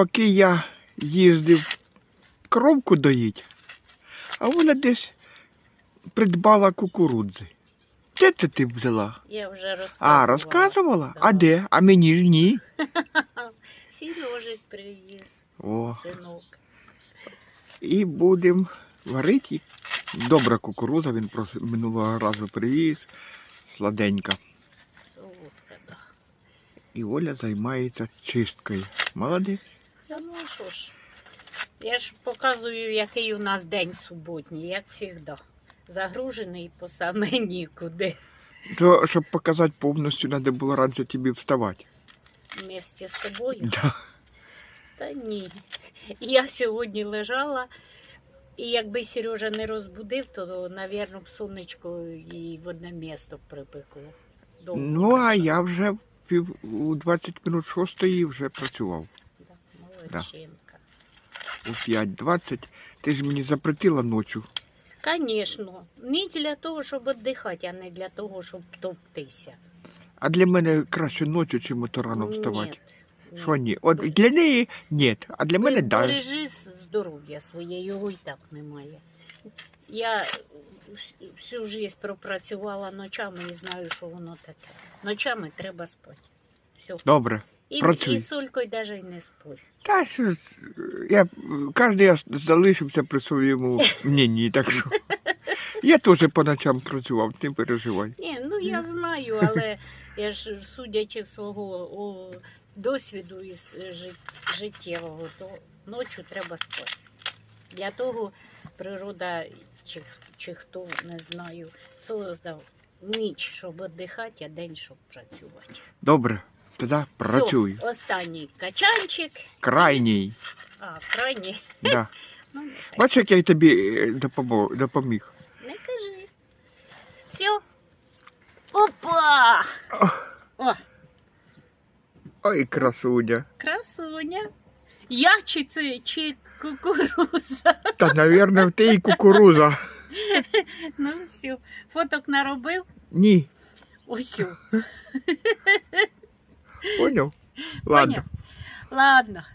поки я їздив коровку доїть, а вона десь придбала кукурудзи. Де це ти взяла? Я вже розказувала. А, розказувала? Да. А де? А мені ж ні. Сережик привіз, О, синок. і будемо варити. Добра кукурудза, він просто минулого разу привіз. Сладенька. Солодка, да. І Оля займається чисткою. Молодець. Що ж. Я ж показую, який у нас день суботній, як завжди. Загружений по саме нікуди. То, щоб показати повністю, треба було раніше тобі вставати. Вместе з тобою. Да. Та ні. Я сьогодні лежала, і якби Сережа не розбудив, то, навірно, б сонечко і в одне місто припекло. Довго Ну, а я вже пів у 20 минут шостої вже працював. Да, У 5.20. Ти ж мені запретила ночі. Звісно, не для того, щоб віддихати, а не для того, щоб топтися. А для мене краще ночі, чим ото рано вставати. Що ні? От для неї ні, а для мене Бе- да. Бережи здоров'я своє, його і так немає. Я всю життя пропрацювала ночами і знаю, що воно таке. Ночами треба спати. Все. Добре. І, працюй. і солькою навіть не спорь. Та що ж, я кожен я залишився при своєму мненні, так що. Я теж по ночам працював, не переживай. Ні, ну я знаю, але я ж судячи свого о, досвіду із жит- життєвого, то ночі треба спати. Для того природа, чи, чи хто не знаю, создав ніч, щоб віддихати, а день, щоб працювати. Добре, тоді працюй. Все, останній качанчик, Крайній. а крайній, Да. ну нехай. Бачиш, як я тобі е, допомо- допоміг. Не кажи. Все. Опа! О, Ой, красуня. красуня. Я чи це чи кукуруза? Та, навірно, в ти і кукуруза. Ну все. Фоток наробив? Ні, Усю. поняв? Ладно. Ладно.